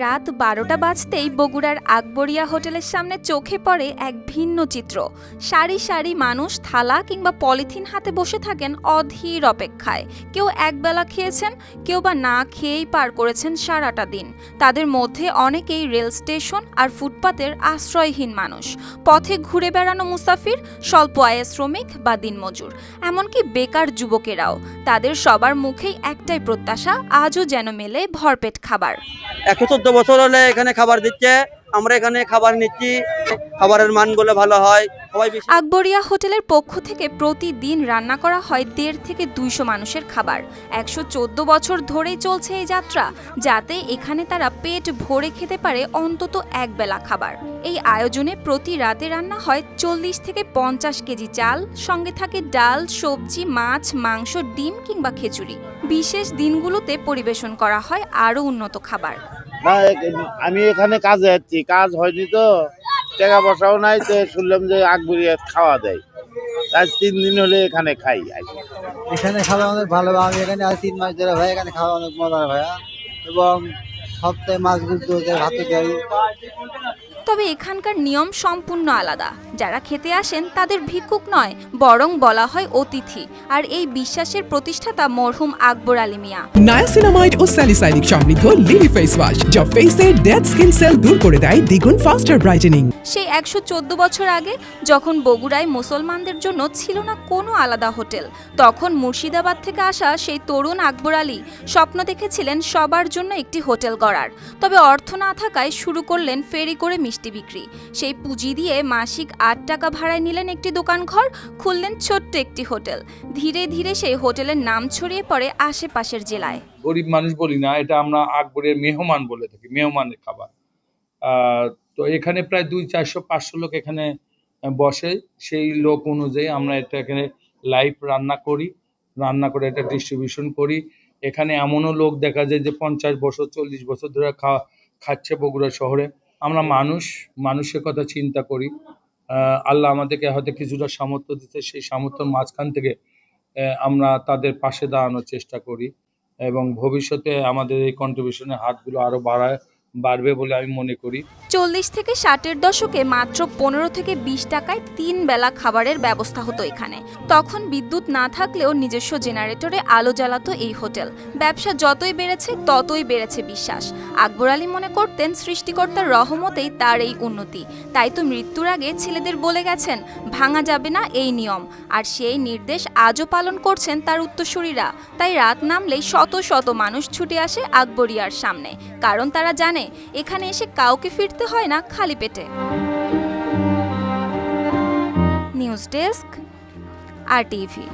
রাত বারোটা বাজতেই বগুড়ার আকবরিয়া হোটেলের সামনে চোখে পড়ে এক ভিন্ন চিত্র। সারি সারি মানুষ থালা কিংবা পলিথিন হাতে বসে থাকেন অধীর অপেক্ষায়। কেউ একবেলা খেয়েছেন, কেউ বা না খেয়েই পার করেছেন সারাটা দিন। তাদের মধ্যে অনেকেই রেল স্টেশন আর ফুটপাতের আশ্রয়হীন মানুষ। পথে ঘুরে বেড়ানো মুসাফির, স্বল্প আয়ের শ্রমিক বা দিনমজুর। এমনকি বেকার যুবকেরাও। তাদের সবার মুখেই একটাই প্রত্যাশা, আজও যেন মেলে ভরপেট খাবার। একশো চোদ্দ বছর হলে এখানে খাবার দিচ্ছে। আমরা এখানে খাবার নিচ্ছি, খাবারের মানগুলো ভালো হয়। আকবরিয়া হোটেলের পক্ষ থেকে প্রতিদিন রান্না করা হয় দেড় থেকে দুইশো মানুষের খাবার। একশো চোদ্দ বছর ধরেই চলছে এই যাত্রা, যাতে এখানে তারা পেট ভরে খেতে পারে অন্তত একবেলা খাবার। এই আয়োজনে প্রতি রাতে রান্না হয় চল্লিশ থেকে পঞ্চাশ কেজি চাল, সঙ্গে থাকে ডাল, সবজি, মাছ, মাংস, ডিম কিংবা খিচুড়ি। বিশেষ দিনগুলোতে পরিবেশন করা হয় আরও উন্নত খাবার। না আমি এখানে কাজে যাচ্ছি কাজ হয়নি তো। টাকা পয়সাও নাই, তো শুনলাম যে আকবরি খাওয়া দেয়। আজ তিন দিন হলে এখানে খাই এখানে খাওয়া অনেক ভালো, আমি এখানে আজ তিন মাস ধরে ভাই, এখানে খাওয়া অনেক মজার ভাইয়া। এবং সপ্তাহে মাছগুলো ভাত দেয়। তবে এখানকার নিয়ম সম্পূর্ণ আলাদা। যারা খেতে আসেন তাদের ভিক্ষুক নয় বরং বলা হয় অতিথি। আর এই বিশ্বাসের প্রতিষ্ঠাতা মরহুম আকবর আলী মিয়া। নায়াসিনামাইড ও স্যালিসাইনিক সমৃদ্ধ লিলি ফেস ওয়াশ যা ফেসের ডেড স্কিন সেল দূর করে দেয় দ্বিগুণ ফাস্টার ব্রাইটেনিং। সেই একশো চোদ্দ বছর আগে যখন বগুড়ায় মুসলমানদের জন্য ছিল না কোনো আলাদা হোটেল তখন মুর্শিদাবাদ থেকে আসা সেই তরুণ আকবর আলী স্বপ্ন দেখেছিলেন সবার জন্য একটি হোটেল গড়ার। তবে অর্থ না থাকায় শুরু করলেন ফেরি করে মিষ্টি বিক্রি। সেই পুঁজি দিয়ে মাসিক আট টাকা ভাড়ায় নিলেন একটি দোকান ঘর খুললেন ছোট্ট একটি হোটেল। ধীরে ধীরে সেই হোটেলের নাম ছড়িয়ে পড়ে আশেপাশের জেলায়। গরিব মানুষ বলি না, এটা আমরা আকবরের মেহমান বলে থাকি, মেহমানের খাবার। তো এখানে প্রায় দুই চারশো পাঁচশো লোক এখানে বসে। সেই লোক অনুযায়ী আমরা এটা এখানে লাইভ রান্না করি, রান্না করে এটা ডিস্ট্রিবিউশন করি। এখানে এমনও লোক দেখা যায় যে পঞ্চাশ বছর, চল্লিশ বছর ধরে খাওয়া, খাচ্ছে বগুড়া শহরে। আমরা মানুষ, মানুষের কথা চিন্তা করি। আল্লাহ আমাদেরকে হয়তো কিছুটা সামর্থ্য দিতে সেই সামর্থ্যর মাঝখান থেকে আমরা তাদের পাশে দাঁড়ানোর চেষ্টা করি এবং ভবিষ্যতে আমাদের এই কন্ট্রিবিউশনের হাতগুলো আরও বাড়ায়। বাড়বে বলে আমি মনে করি। চল্লিশ থেকে ষাটের দশকে মাত্র পনেরো থেকে বিশ টাকায় তিন বেলা খাবারের ব্যবস্থা হতো এখানে। তখন বিদ্যুৎ না থাকলেও নিজস্ব জেনারেটরে আলো জ্বালাতো এই হোটেল। ব্যবসা যতই বেড়েছে, ততই বেড়েছে বিশ্বাস। আকবর আলী মনে করতেন সৃষ্টিকর্তার রহমতেই তার এই উন্নতি। তাই তো মৃত্যুর আগে ছেলেদের বলে গেছেন, ভাঙা যাবে না এই নিয়ম। আর সেই নির্দেশ আজও পালন করছেন তার উত্তরসূরিরা। তাই রাত নামলেই শত শত মানুষ ছুটে আসে আকবরিয়ার সামনে। কারণ তারা জানে এখানে? এসে কাউকে ফিরতে হয় না খালি পেটে। News desk R TV.